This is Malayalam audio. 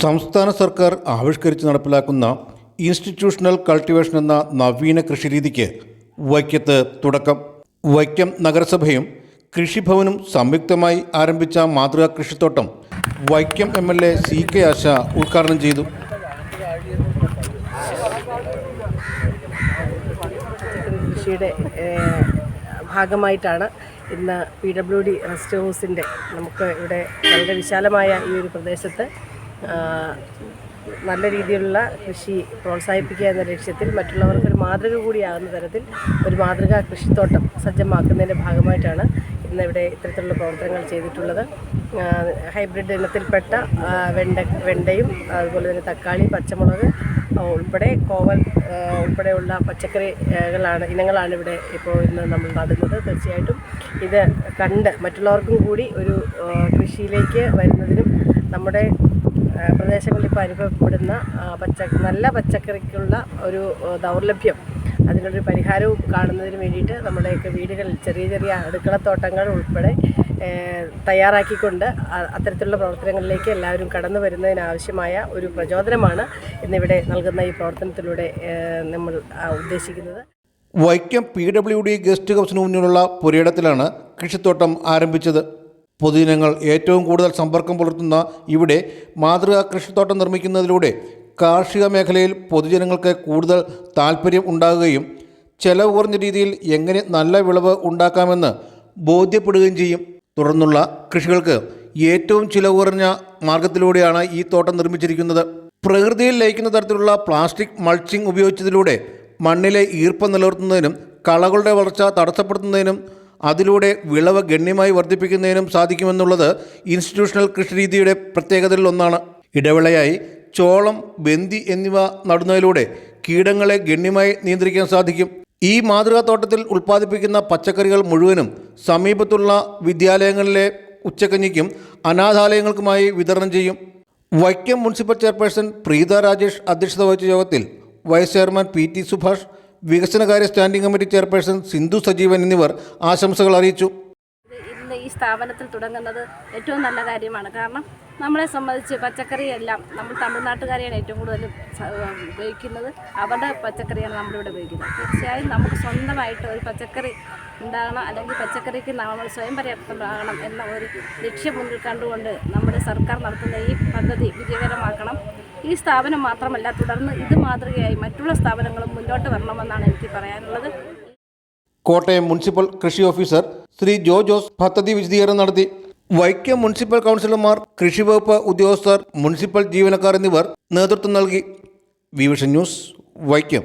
സംസ്ഥാന സർക്കാർ ആവിഷ്കരിച്ച് നടപ്പിലാക്കുന്ന ഇൻസ്റ്റിറ്റ്യൂഷണൽ കൾട്ടിവേഷൻ എന്ന നവീന കൃഷിരീതിക്ക് വൈക്കത്ത് തുടക്കം. വൈക്കം നഗരസഭയും കൃഷിഭവനും സംയുക്തമായി ആരംഭിച്ച മാതൃകാ കൃഷിത്തോട്ടം Vaikom M L A C K Asha ഉദ്ഘാടനം ചെയ്തു. കൃഷിയുടെ ഭാഗമായിട്ടാണ് ഇന്ന് പി ഡബ്ല്യു ഡി റെസ്റ്റ് ഹൗസിന്റെ നമുക്ക് ഇവിടെ വളരെ വിശാലമായ ഈ ഒരു പ്രദേശത്ത് നല്ല രീതിയിലുള്ള കൃഷി പ്രോത്സാഹിപ്പിക്കുക എന്ന ലക്ഷ്യത്തിൽ മറ്റുള്ളവർക്ക് ഒരു മാതൃക കൂടിയാകുന്ന തരത്തിൽ ഒരു മാതൃകാ കൃഷിത്തോട്ടം സജ്ജമാക്കുന്നതിന്റെ ഭാഗമായിട്ടാണ് ഇന്ന് ഇവിടെ ഇത്തരത്തിലുള്ള പ്രവർത്തനങ്ങൾ ചെയ്തിട്ടുള്ളത്. ഹൈബ്രിഡ് ഇനത്തിൽപ്പെട്ട വെണ്ട വെണ്ടയും അതുപോലെ തന്നെ തക്കാളി പച്ചമുളക് ഉൾപ്പെടെ കോവൽ ഉൾപ്പെടെയുള്ള പച്ചക്കറികളാണ് ഇനങ്ങളാണ് ഇവിടെ ഇപ്പോൾ ഇന്ന് നമ്മൾ നടുന്നത്. തീർച്ചയായിട്ടും ഇത് കണ്ട് മറ്റുള്ളവർക്കും കൂടി ഒരു കൃഷിയിലേക്ക് വരുന്നതിനും നമ്മുടെ പ്രദേശങ്ങളിൽ ഇപ്പോൾ അനുഭവപ്പെടുന്ന പച്ച നല്ല പച്ചക്കറിക്കുള്ള ഒരു ദൗർലഭ്യം അതിനൊരു പരിഹാരവും കാണുന്നതിന് വേണ്ടിയിട്ട് നമ്മുടെയൊക്കെ വീടുകളിൽ ചെറിയ ചെറിയ അടുക്കളത്തോട്ടങ്ങൾ ഉൾപ്പെടെ തയ്യാറാക്കിക്കൊണ്ട് അത്തരത്തിലുള്ള പ്രവർത്തനങ്ങളിലേക്ക് എല്ലാവരും കടന്നു വരുന്നതിനാവശ്യമായ ഒരു പ്രചോദനമാണ് ഇന്നിവിടെ നൽകുന്ന ഈ പ്രവർത്തനത്തിലൂടെ നമ്മൾ ഉദ്ദേശിക്കുന്നത്. Vaikom P W D guest ഹൗസിന് മുന്നിലുള്ള പുരയിടത്തിലാണ് കൃഷിത്തോട്ടം ആരംഭിച്ചത്. പൊതുജനങ്ങൾ ഏറ്റവും കൂടുതൽ സമ്പർക്കം പുലർത്തുന്ന ഇവിടെ മാതൃകാ കൃഷിത്തോട്ടം നിർമ്മിക്കുന്നതിലൂടെ കാർഷിക മേഖലയിൽ പൊതുജനങ്ങൾക്ക് കൂടുതൽ താൽപ്പര്യം ഉണ്ടാകുകയും ചെലവ് കുറഞ്ഞ രീതിയിൽ എങ്ങനെ നല്ല വിളവ് ഉണ്ടാക്കാമെന്ന് ബോധ്യപ്പെടുകയും ചെയ്യും. തുടർന്നുള്ള കൃഷികൾക്ക് ഏറ്റവും ചിലവ് കുറഞ്ഞ മാർഗത്തിലൂടെയാണ് ഈ തോട്ടം നിർമ്മിച്ചിരിക്കുന്നത്. പ്രകൃതിയിൽ ലയിക്കുന്ന തരത്തിലുള്ള പ്ലാസ്റ്റിക് മൾച്ചിങ് ഉപയോഗിച്ചതിലൂടെ മണ്ണിലെ ഈർപ്പം നിലനിർത്തുന്നതിനും കളകളുടെ വളർച്ച തടസ്സപ്പെടുത്തുന്നതിനും അതിലൂടെ വിളവ് ഗണ്യമായി വർദ്ധിപ്പിക്കുന്നതിനും സാധിക്കുമെന്നുള്ളത് ഇൻസ്റ്റിറ്റ്യൂഷണൽ കൃഷിരീതിയുടെ പ്രത്യേകതകളിൽ ഒന്നാണ്. ഇടവേളയായി ചോളം ബന്തി എന്നിവ നടുന്നതിലൂടെ കീടങ്ങളെ ഗണ്യമായി നിയന്ത്രിക്കാൻ സാധിക്കും. ഈ മാതൃകാ തോട്ടത്തിൽ ഉൽപ്പാദിപ്പിക്കുന്ന പച്ചക്കറികൾ മുഴുവനും സമീപത്തുള്ള വിദ്യാലയങ്ങളിലെ ഉച്ചക്കഞ്ഞിക്കും അനാഥാലയങ്ങൾക്കുമായി വിതരണം ചെയ്യും. വൈക്കം മുനിസിപ്പൽ ചെയർപേഴ്സൺ പ്രീത രാജേഷ് അധ്യക്ഷത വഹിച്ച യോഗത്തിൽ vice chairman P T Subhash വികസനകാര്യ standing committee chairperson Sindhu Sajeevan എന്നിവർ ആശംസകൾ അറിയിച്ചു ഈ സ്ഥാപനത്തിൽ തുടങ്ങുന്നത് ഏറ്റവും നല്ല കാര്യമാണ്. കാരണം നമ്മളെ സംബന്ധിച്ച് പച്ചക്കറിയെല്ലാം നമ്മൾ തമിഴ്നാട്ടുകാരെയാണ് ഏറ്റവും കൂടുതൽ ഉപയോഗിക്കുന്നത്. അവരുടെ പച്ചക്കറിയാണ് നമ്മളിവിടെ ഉപയോഗിക്കുന്നത്. തീർച്ചയായും നമുക്ക് സ്വന്തമായിട്ട് ഒരു പച്ചക്കറി ഉണ്ടാകണം അല്ലെങ്കിൽ പച്ചക്കറിക്ക് നമ്മൾ സ്വയം പര്യാപ്തമാകണം എന്ന ഒരു ലക്ഷ്യം മുന്നിൽ കണ്ടുകൊണ്ട് നമ്മുടെ സർക്കാർ നടത്തുന്ന ഈ പദ്ധതി വിജയകരമാക്കണം. ഈ സ്ഥാപനം മാത്രമല്ല തുടർന്ന് ഇത് മാതൃകയായി മറ്റുള്ള സ്ഥാപനങ്ങളും മുന്നോട്ട് വരണമെന്നാണ് എനിക്ക് പറയാനുള്ളത്. കോട്ടയം മുനിസിപ്പൽ കൃഷി ഓഫീസർ ശ്രീ ജോ ജോസ് പദ്ധതി വിശദീകരണം നടത്തി. വൈക്കം മുനിസിപ്പൽ കൗൺസിലർമാർ കൃഷിവകുപ്പ് ഉദ്യോഗസ്ഥർ മുനിസിപ്പൽ ജീവനക്കാർ എന്നിവർ നേതൃത്വം നൽകി. വിവിഷൻ ന്യൂസ് വൈക്കം.